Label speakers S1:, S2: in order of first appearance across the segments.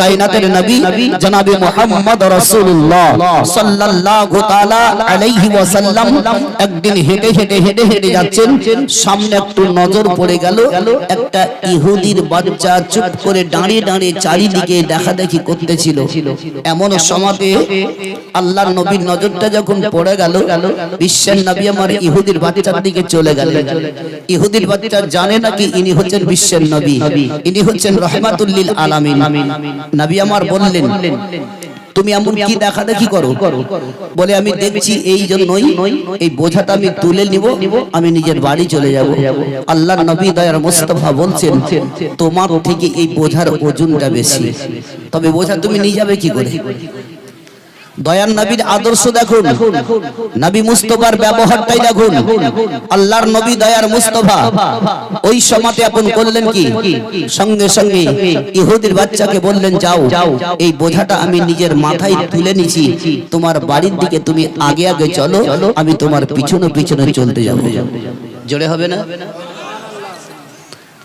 S1: কায়নাতের নবী জনাবে মুহাম্মদ রাসূলুল্লাহ সাল্লাল্লাহু তাআলা আলাইহি ওয়াসাল্লাম একদিন হেঁটে হেঁটে হেঁটে হেঁটে যাচ্ছেন, সামনে একটু নজর পড়ে গেল, একটা ইহুদির বাচ্চা চুপ করে দাঁড়িয়ে দাঁড়িয়ে চারিদিকে দেখাদেখি করতেছিল। এমন সমাজে আল্লাহর নবীর নজরটা যখন পড়ে গেল, বিশ্বের নবী আমার ইহুদির বাচ্চার দিকে চলে গেল ইহুদির বাচ্চা জানে নাকি ইনি হচ্ছেন বিশ্বের নবী। ইনি হচ্ছেন রহমাতুল্লিল আলামিন। নবী আমার বললেন, তুমি এমন কি দেখা দেখি করো? বলে, আমি দেখছি এই জন্যই, এই বোঝাটা আমি তুলে নিব, আমি নিজের বাড়ি চলে যাব। আল্লাহ নবী দয়ার মোস্তফা বলছেন, তোমার থেকে এই বোঝার ওজনটা বেশি। তবে বোঝা তুমি নিয়ে যাবে কি করে? দয়ার নবীর আদর্শ দেখুন। নবী মুস্তফার ব্যবহারটাই দেখুন। আল্লাহর নবী দয়ার মুস্তফা। ওই সমাতে আপন করলেন কি? সঙ্গে সঙ্গে ইহুদির বাচ্চাকে বললেন, যাও, এই বোঝাটা আমি নিজের মাথায় তুলে নিছি। তোমার বাড়ির দিকে তুমি আগে আগে চলো, আমি তোমার পিছনে পিছনে চলতে যাব। জোরে হবে না?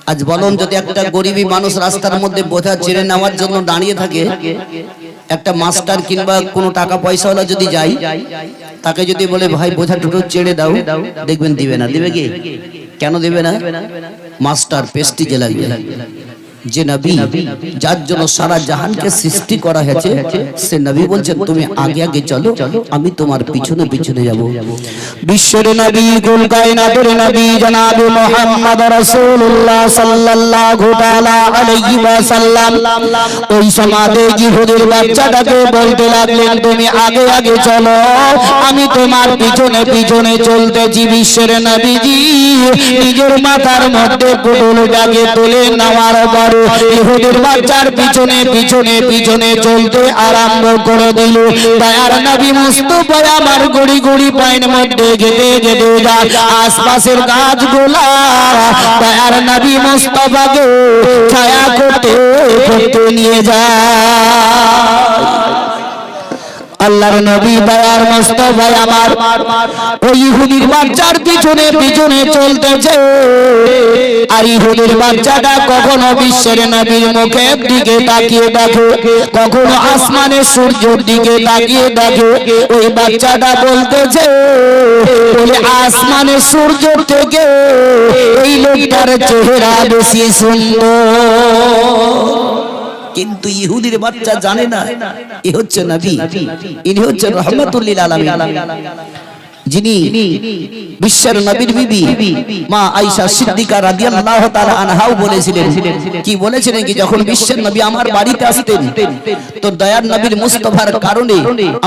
S1: আজ বলুন যদি একটা গরিবী মানুষ রাস্তার মধ্যে বোঝা ছেড়ে নেওয়ার জন্য দাঁড়িয়ে থাকে একটা মাস্টার কিংবা কোনো টাকা পয়সাওয়ালা যদি যাই তাকে যদি বলে ভাই বোঝা দুটো চেড়ে দাও। দেখবেন দিবে না। দিবে কি? কেন দিবে না? মাস্টার পেস্টিজে লাগবে যে নবী, যার জন্য সারা জাহানকে সৃষ্টি করা হয়েছে, সে নবী বলছেন, তুমি আগে আগে চলো, আমি তোমার পিছনে পিছনে যাব।
S2: বিশ্বের নবী, কুল কায়নাতের নবী, জনাব মুহাম্মদ রাসূলুল্লাহ সাল্লাল্লাহু তাআলা আলাইহি ওয়াসাল্লাম, ওই সমাজে ইহুদির বাচ্চাটাকে বলতে লাগলেন, তুমি আগে আগে চলো, আমি তোমার পিছনে পিছনে চলতেছি। বিশ্বের নবীজি নিজের মাথার মধ্যে পুতুল পুতুলটাকে তুলে নেওয়ার পর ইহুদির বাচ্চার পিছনে পিছনে পিছনে চলতে আরম্ভ করে দিল। দয়ার নবী মুস্তফা আমার গড়ি গড়ি পায়ের মধ্যে গেতে গেতে যায়। আশপাশের গাছগুলা দয়ার নবী মুস্তফাকে ছায়া করতে করতে নিয়ে যায়। আল্লাহর নবী দয়ার মুস্তফা আমার। ওই ইহুদির বাচ্চার পিছনে পিছনে চলতেছে। আর ইহুদির বাচ্চাটা কখনো বিশ্বের নবীর মুখের দিকে তাকিয়ে দেখে, কখনো আসমানের সূর্যের দিকে তাকিয়ে দেখে। ওই বাচ্চাটা বলতেছে, বলে, আসমানের সূর্য থেকে এই লোকটার চেহারা বেশি সুন্দর।
S1: কিন্তু ইহুদির বাচ্চা জানে না। এ হচ্ছে নবী। ইনি হচ্ছেন রহমাতুল্লিল আলামিন। যিনি বিশ্বের নবীর বিবি, মা আয়েশা সিদ্দিকা রাদিয়াল্লাহু তাআলা আনহাও বলেছিলেন। কি বলেছিলেন কি? যখন বিশ্বের নবী আমার বাড়িতে আসতেন, তো দয়ার নবীর মুস্তফার কারণে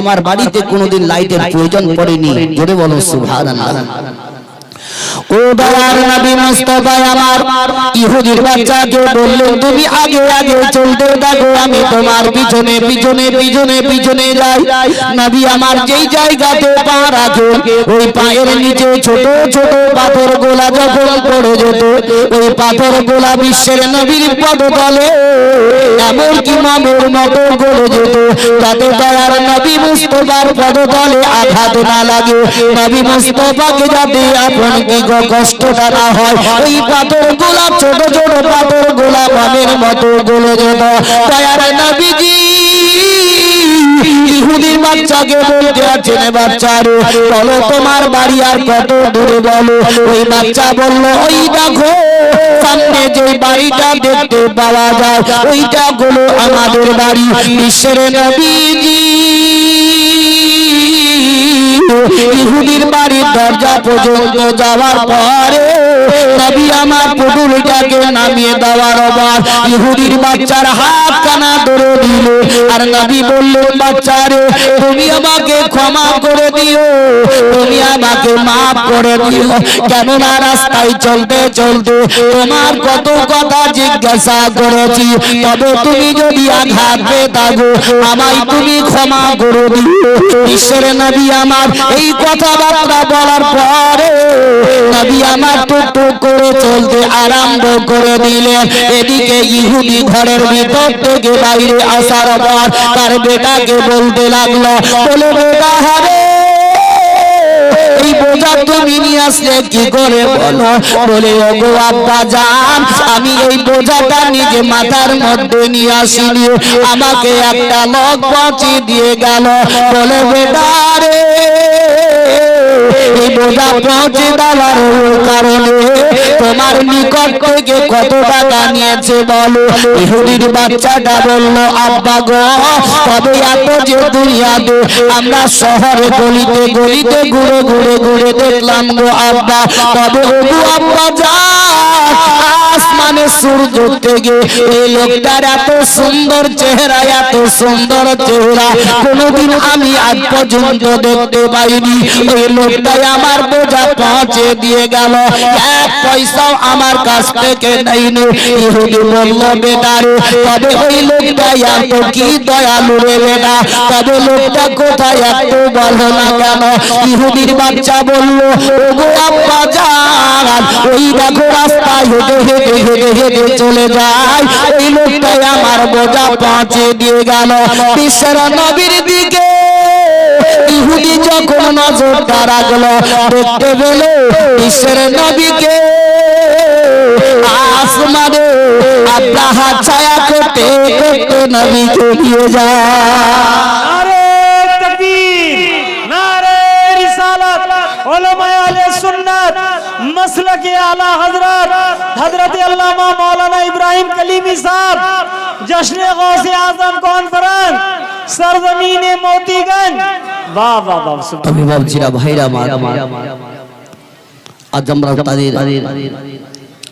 S1: আমার বাড়িতে কোনোদিন লাইটের প্রয়োজন পড়েনি। জোরে বলো, সুবহানাল্লাহ।
S2: ও দয়ার নবী মুস্তাফা আমার ইহুদির বাচ্চাকে বললেন, তুমি আগে আগে চলতে থাকো, আমি তোমার পিছনে পিছনে পিছনে পিছনে যাই। নবী আমার যেই জায়গাতে পা রাখে, ওই পায়ের নিচে ছোট ছোট পাথর গোলা যখন পড়ে যেত, ওই পাথর গোলা বিশ্বের নবীর পদতলে এমন কি মামের মতো গড়ে যেত। যাতে দয়ার নবী মুস্তফার পদতলে আঘাত না লাগে। নবী মুস্তফাকে যাতে আপন ইহুদির বাচ্চাকে বলতে আছেন বাচ্চারে বলো তোমার বাড়ি আর কত দূরে বলো? ওই বাচ্চা বলল, ওই দেখো, সামনে যে বাড়িটা দেখতে পাওয়া যায়, ওইটা হলো আমাদের বাড়ি। বিশ্বের নবীজি ইহুদির বাড়ির দরজা পর্যন্ত যাওয়ার পরে আমার পুটুলটাকে নামিয়ে দেওয়ার ইহুদির বাচ্চার হাত কানা ধরে দিল আর নবী বললেন বাচ্চারে, তুমি আমাকে ক্ষমা করে দিও। তুমি আমাকে মাফ করে দিও। কেননা রাস্তায় চলতে চলতে তোমার কত কথা জিজ্ঞাসা করেছি। তবে তুমি যদি আঘাত পেয়ে থাকো, আমায় তুমি ক্ষমা করে দিও। ঈশ্বরের নবী আমার এই কথাবার্তা বলার পরে নবী আমার টুক টুক করে চলতে আরম্ভ করে দিলেন। এদিকে ইহুদি ঘরের ভিতর থেকে বাইরে আসার পর তার বেটাকে বলতে লাগল, বলে, বেটা হবে এই বোঝা তুমি নিয়ে আসলে কি করে বলো? বলে, ওগো আব্বা যান আমি এই বোঝাটা নিজে মাথার মধ্যে নিয়ে আসিনি। আমাকে একটা লোক পৌঁছে দিয়ে গেল। বলে, বেটা রে এই বোঝা পৌঁছে দেওয়ার কারণে তোমার নিকট থেকে কত টাকা নিয়েছে বলো? ইহুদির বাচ্চাটা বলল, আব্বা গো, তবে এত যে দুনিয়াতে আমরা শহরে গলিতে গলিতে ঘুরে ঘুরে ঘুরে দেখলাম গো আব্বা। তবে ওগো আব্বা যা, আসমানে এই লোকটার এত সুন্দর চেহারা, এত সুন্দর চেহারা কোনোদিন আমি আজ পর্যন্ত দেখতে পাইনি। ওই লোকটাই আমার বোঝা পৌঁছে দিয়ে গেল। এক পয়সাও আমার কাছ থেকে নেইনি ইহুদি বলল বেটারে তবে ওই লোকটা এত কি দয়ালু রে বেটা তবে লোকটা কোথায় এত না কেন? ইহুদির বাচ্চা বলল, ওগো আব্বা যান ওই দেখো রাস্তায় হেঁটে হেঁটে হেঁটে হেঁটে চলে যায় ওই লোকটাই আমার বোঝা পৌঁছে দিয়ে গেল। বিশ্বের নবীর দিকে ইহুদি যখন নজরটা রাখলো দেখতে পেল বিশ্বের নবীকে আসমানে আল্লাহ ছায়া করতে করতে নবীকে নিয়ে যায়
S3: नारे तकबीर नारे रिसालत उलमा अहले सुन्नत मसलक आला हजरत हजरत अल्लामा मौलाना इब्राहिम कलीमी साहब जश्न गौसे आजम कॉन्फ्रेंस সরজমিনে মতিগঞ্জ বাহ বাহ বাহ
S1: আমি ভাবছিরা ভাইরা মা আজ আমরা তাদের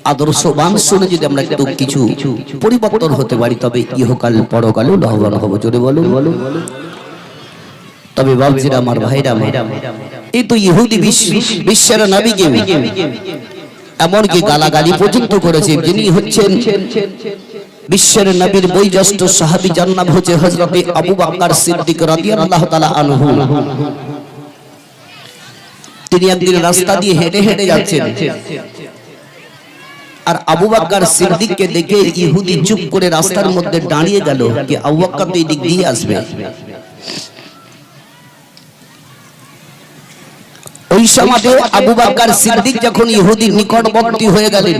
S1: আদর্শ বান শুনে যদি আমরা একটু কিছু পরিবর্তন হতে পারি তবে ইহকাল পরকালে লাভবান হব। জোরে বলো বলো তবে বাবজিরা আমার ভাইরা এই তো ইহুদি বিশ্বের নাবিকে এমনকি গালাগালি পর্যন্ত করেছে যিনি হচ্ছেন বিশ্বের নবীর বৈজ্যেষ্ঠ সাহাবী জান্নাত হচ্ছে হযরতে আবু বকর সিদ্দিক রাদিয়াল্লাহু তাআলা আনহু। তিনি একদিন রাস্তা দিয়ে হেঁটে হেঁটে যাচ্ছেন। আর আবু বাক্কার সিদ্দিককে দেখে ইহুদি চুপ করে রাস্তার মধ্যে দাঁড়িয়ে গেল কি আবু বাক্কার তো এই দিক দিয়ে আসবে। ওই সমাজে আবু বাক্কার সিদ্দিক যখন ইহুদির নিকটবর্তী হয়ে গেলেন।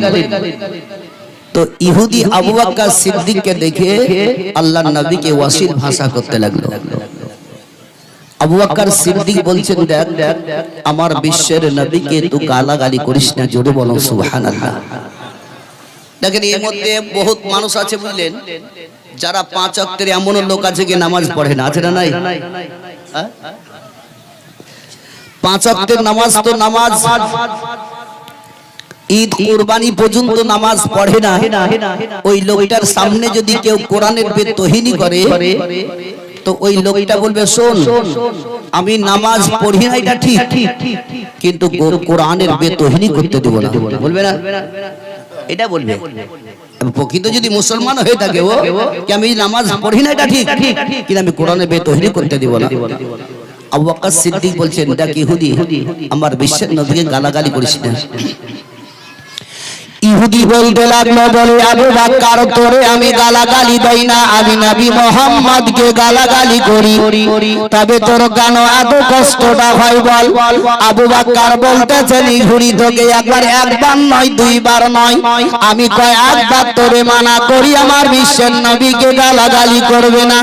S1: তো ইহুদি আবু বাক্কার সিদ্দিককে দেখে আল্লাহ নবীকে ওয়াসিল ভাষা করতে লাগল। আবু বাক্কার সিদ্দিক বলছেন, দেখ, আমার বিশ্বের নবীকে গালাগালি করিস না, জোরে বলো দেখেন, এর মধ্যে বহুত মানুষ আছে বুঝলেন, যারা পাঁচ অক্টের এমন লোক আছে কি নামাজ পড়ে না, আছে না নাই? হ্যাঁ? পাঁচ অক্টের নামাজ তো নামাজ। ঈদ কুরবানি পর্যন্ত নামাজ পড়ে না। ওই লোকটার সামনে যদি কেউ কোরআনের বেতহিনী করে, তো ওই লোকটা বলবে, শোন, আমি নামাজ পড়ি না, এটা ঠিক, কিন্তু কোরআনের বেতহিনী করতে দেবো না। বলবে না। এটা বলবে। প্রকৃত যদি মুসলমান হয়ে থাকে ও, কি আমি নামাজ পড়ি না, এটা ঠিক, কিন্তু আমি কোরআনের বেতহিনী করতে দেবো না। আবু বকর সিদ্দিক বলছেন, দেখ ইহুদি, আমার বিশ্বের নবীকে গালাগালি করিস না
S2: ইহুদি বলতে লাগল, বলে, আবু বাক্কার, তোরে আমি গালাগালি দেই না। আমি নবী মোহাম্মদকে গালাগালি করি। তবে তোর কেন এত কষ্টটা হয় বল? আবু বাক্কার বলতেছেন, ইহুদি তোকে একবার একবার নয়, দুইবার নয়। আমি কয়, একবার তোরে মানা করি, আমার বিশ্বের নবীকে গালাগালি করবে না।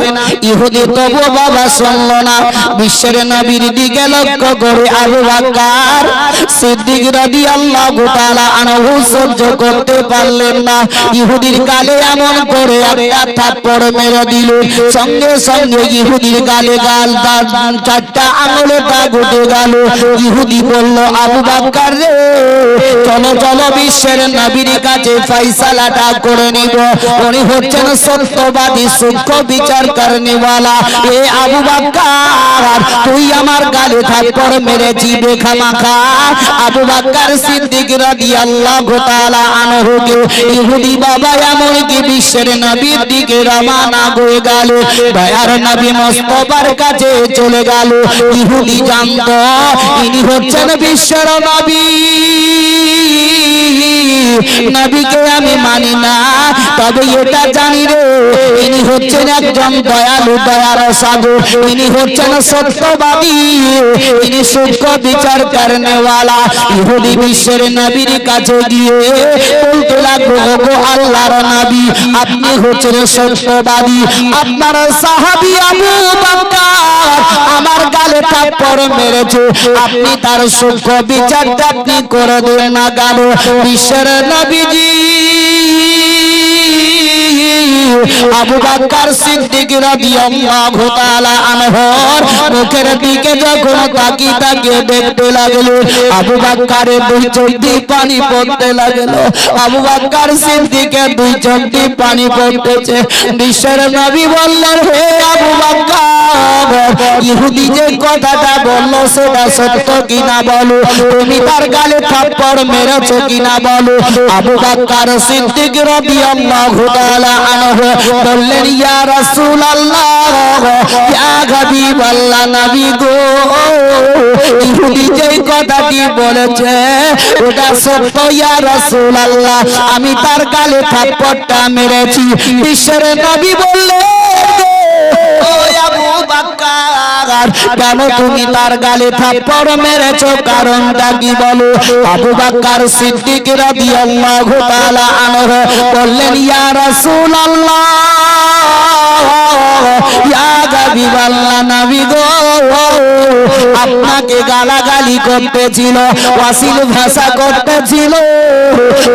S2: ইহুদি তবু বাবা শুনলো না। বিশ্বের নবীর দিকে লক্ষ্য করে আবু বাক্কার সিদ্দিক রাদিয়াল্লাহু তাআলা আনহু সহ্য করতে পারলেন না। ইহুদির গালে এমন করে একটা মেরে দিল। সঙ্গে সঙ্গে ইহুদির গালে গাল চারটা আঙুলটা ঘুটে গেল। ইহুদি বলল, আবু বাক্কার রে চলো চলো বিশ্বের নবীর কাছে ফয়সালাটা করে নিব। উনি হচ্ছেন সত্যবাদী, সূক্ষ্ম বিচার করনেওয়ালা এ আবু বাক্কার, তুই আমার গালে থাপ্পড় মেরেছি বেখামাখা আবু বাক্কার সিদ্দিক রাদিয়াল্লাহু তাআলা আনহুকে, ইহুদি বাবা এমন কি বিশ্বের নবীর দিকে রওনা হয়ে গেল। দয়ার নবী মুস্তাফার কাছে চলে গেল। ইহুদি জানতো, ইনি হচ্ছেন বিশ্বের নবী। নবীকে আমি মানি না। তবে এটা জানি রে। ইনি হচ্ছেন একজন দয়ালু, দয়ার সাধু। ইনি হচ্ছেন সত্যবাদী। ইনি সূক্ষ্ম বিচার করনেওয়ালা। ইহুদি বিশ্বের নবীর কাছে গিয়ে বলতে লাগল গো আল্লাহর নবী, আপনি হচ্ছেন সত্যবাদী। আপনার সাহাবী আবু বকর আমার গালে থাপ্পড় মেরেছে। আপনি তার সূক্ষ্ম বিচারটা আপনি করে দেন না গাল বিশ্বের নবীজি আবু বকর সিদ্দিক রাদিয়াল্লাহু তাআলা আনহর মুখের দিকে যখন তাকি তাকিয়ে দেখতে লাগল, আবু বকরের দুই চোখ দিয়ে পানি পড়তে লাগল। আবু বকর সিদ্দিকের দুই চোখ দিয়ে পানি পড়তেছে। বিশ্বের নবী বললেন, হে আবু বকর ইহুদি যে কথাটা বলল সেটা সত্য কিনা বলো? তুমি তার গালে থাপ্পড় মেরেছো কিনা বলো? আবু বকর সিদ্দিক রাদিয়াল্লাহু তাআলা আনহু বললেন, ইয়া রাসূলুল্লাহ, ইয়া হাবিবাল্লাহ নবী গো, ইহুদি কথাটি বলেছে, ওটা সত্য, ইয়া রাসূলুল্লাহ, আমি তার গালে থাপ্পড়টা মেরেছি। বিশ্বের নবী বললেন ও আবু বাক্কার, কেন তুমি তার গালে থাপ্পড় মেরেছো? কারণটা কি বলো? আবু বাক্কার সিদ্দিক রাদিয়াল্লাহু তাআলা আনহু বললেন, ইয়া রাসূলুল্লাহ। আপনাকে গালাগালি করতেছিল ওয়াসিল ভাষা করতেছিল।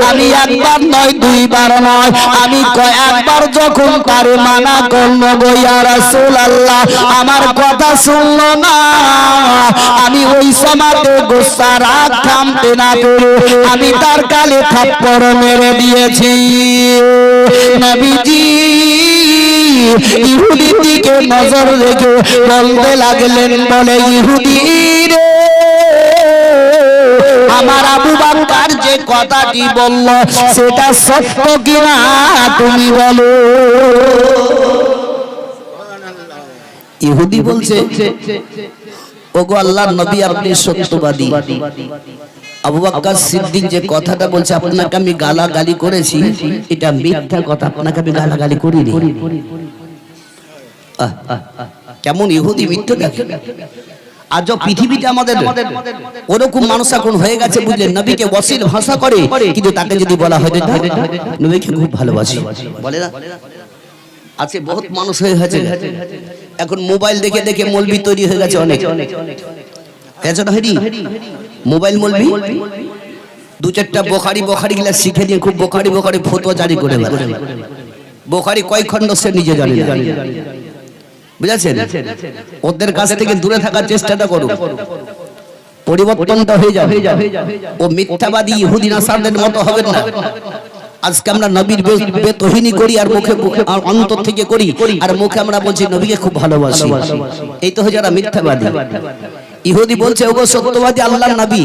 S2: আমি একবার নয়, দুইবার নয়, আমি কয়েকবার যখন মানা আমার কথা শুনলো না। আমি ওই সমাতে গুসা রাগ থামতে না পেরে আমি তার গালে থাপ্পড় মেরে দিয়েছি। নবীজি ইহুদির দিকে নজর রেখে বলতে লাগলেন, বলে, ইহুদি রে, আমার আবু বাক্কার যে কথাটি বলল, সেটা সত্য কিনা তুমি বলো?
S1: ইহুদি বলছে, ওগো আল্লাহর নবী, আপনি সত্যবাদী। আবু বাক্কার সিদ্দিক যে কথাটা বলছে, আপনাকে আমি গালাগালি করেছি। এটা মিথ্যা কথা, আপনাকে আমি গালাগালি করিনি। কেমন ইহুদি মিথ্যে দেখে আজও পৃথিবীতে আমাদের ওরকম মানুষ এখন হয়ে গেছে বুঝলেন নবীকে ওয়াসিল ভাষা করে কিন্তু তাকে যদি বলা হয় যে, নবীকে খুব ভালোবাসি। বলে না? আছে বহুত মানুষ হয়ে গেছে। এখন মোবাইল দেখে দেখে মলবি তৈরি হয়ে গেছে অনেক। গেছে না হয়নি মোবাইল মলবি দু চারটা বোখারি বোখারি গুলা শিখে দিয়ে খুব বোখারি বোখারি ফটো জারি করে। বোখারি কয় খণ্ড সে নিজে জানে না। বুঝেছেন? ওদের কাছ থেকে দূরে থাকার চেষ্টাটা করুন। পরিবর্তনটা হয়ে যাবে। ও মিথ্যাবাদী ইহুদি নাসারদের মতো হবে না। আজকে আমরা নবীর বেতহিনী করি আর মুখে মুখে আর অন্তর থেকে করি। আর মুখে আমরা বলছি নবীকে খুব ভালোবাসি। এই তো হয়ে যারা মিথ্যাবাদী। ইহুদি বলছে ওগো সত্যবাদী আল্লাহর নবী।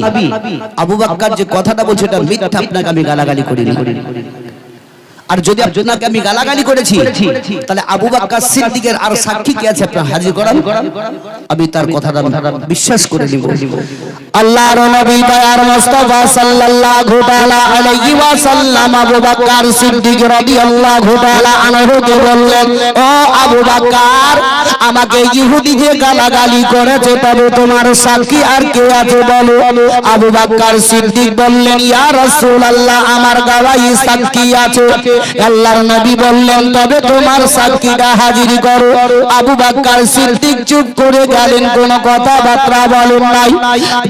S1: আবু বাক্কার যে কথাটা বলছে এটা মিথ্যা আপনাকে আমি গালাগালি করিনি। আর যদি আপনাকে আমি গালাগালি করেছি তাহলে আবু বাক্কার সিদ্দিকের আর সাক্ষী কি আছে আপনার হাজির করান আমি তার কথাটা বিশ্বাস করে নিব।
S2: আল্লাহর নবী দয়ার মুস্তাফা সাল্লাল্লাহু তাআলা আলাইহি ওয়াসাল্লাম আবু বকর সিদ্দিক রাদিয়াল্লাহু তাআলা আনহুকে বললেন ও আবু বকর আমাকে ইহুদি যে গালাগালি করেছে তবে তোমার সাক্ষী আর কে আছে বলো? আবু বকর সিদ্দিক বললেন ইয়া রাসূলুল্লাহ আমার গওয়াহি সাক্ষী আছে। আল্লাহর নবী বললেন, তবে তোমার সাক্ষীটা হাজির করো। আবু বকর সিদ্দিক চুপ করে গেলেন, কোনো কথাবার্তা বলেন নাই।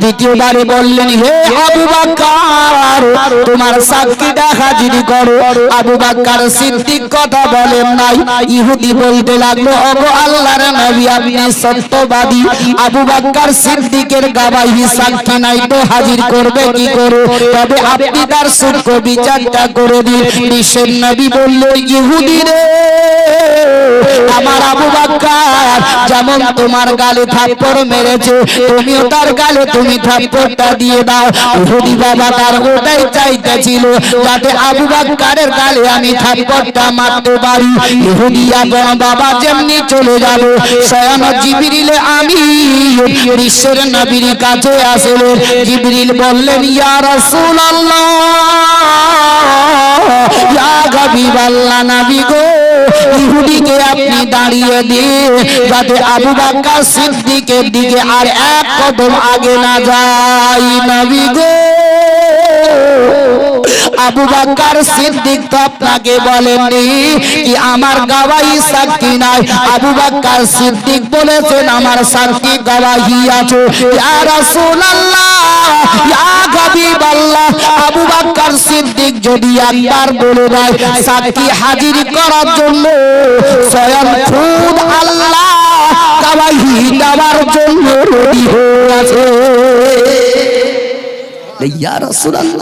S2: দ্বিতীয়বারে বললেন, হে আবু বাক্কার, তোমার সাক্ষীটা হাজির করো। আবু বাক্কার সিদ্দিক কথা বলেন নাই। ইহুদি বলতে লাগল, ওগো আল্লাহর নবী, আপনি সত্যবাদী। আবু বাক্কার সিদ্দিকের গাবাহি সাক্ষী নাই তো, হাজির করবে কি করে? তবে আপনি তার সূক্ষ্ম বিচারটা করে দিন। বিশ্বের নবী বলল, ইহুদি রে, আমার আবু বাক্কার যেমন তোমার গালে থাপ্পড় মেরেছে, তুমিও তার গালে তুমি থাপ্পড়টা দিয়ে দাও। ইহুদি বাবা তার ওটাই চাইতেছিল, যাতে আবু বাক্কারের গালে আমি থাপ্পড়টা মারতে পারি। ইহুদি এবং বাবা যেমনি চলে যাবে, স্বয়ং জিবরিলে আমি বিশ্বের নবীর কাছে আসলেন জিবরিল বললেন, ইয়া রাসূলুল্লাহ, ইয়া হাবিবাল্লাহ নাবি গো। ইহুদিকে আপনি দাঁড়িয়ে দিয়ে যাতে আবু বাক্কার সিদ্দিকের দিকে আর এক কদম আগে না যায় নাবি গো। আবু বাক্কার সিদ্দিক তো আপনাকে বলেননি কি আমার গাওয়াই সাক্ষী নাই? আবু বাক্কার সিদ্দিক বলেছেন, আমার সাক্ষী গাওয়াহি আছে। ইয়া রাসূলুল্লাহ, ইয়া হাবিবাল্লাহ, আবু বাক্কার সিদ্দিক যদি একবার বলে দেয়, সাক্ষী হাজির করার জন্য স্বয়ং খুদ আল্লাহ ইয়া রাসূলুল্লাহ।